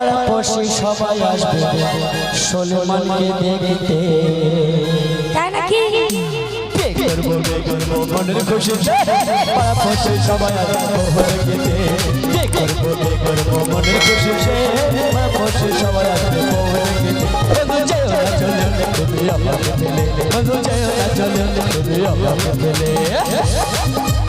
পশি সবাই আসবে সলমানকে দেখতে। তাই নাকি? করব করব মনের খুশি পাড়া পশি সবাই আসবে দেখতে করব করব মনের খুশি পাড়া পশি সবাই আসবে দেখতে বন্ধু যেও না চলে চলে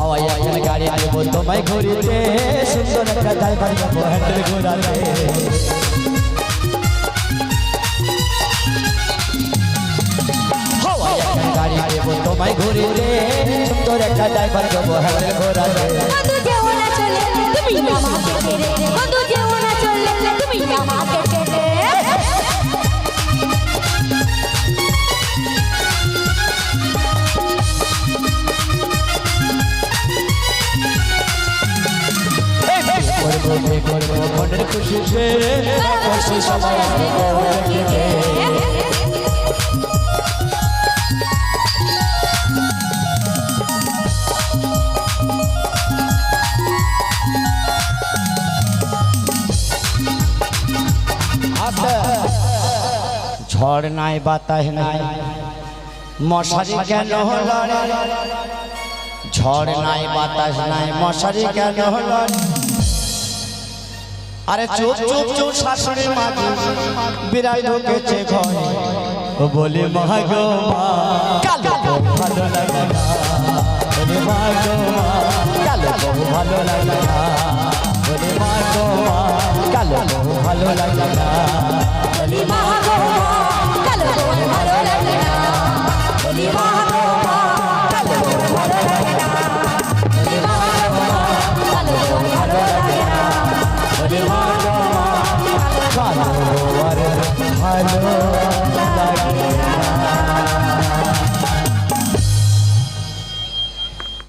হাওয়াই একটা গাড়ি নেব তোমায় ঘুরিতে সুন্দর একটা ড্রাইভার নেব হ্যান্ডেল ঘোরাতে। গাড়ি নেব তোমায় ঘুরিতে সুন্দর একটা ড্রাইভার নেব হ্যান্ডেল ঘোরাতে। বে করব মনের খুশি সে খুশি সবাই। ঝড় নাই, বাতাস নাই, মশারি কেন লড়ে ঝড় নাই, বাতাস নাই, মশারি কেন লড়ে আরে চুপ চুপ চুপ শাশুড়ি মা বিরাট ঢুকেছে ঘরে বলে মা মা কালো ভালো লাগে ভালো আর ভালো।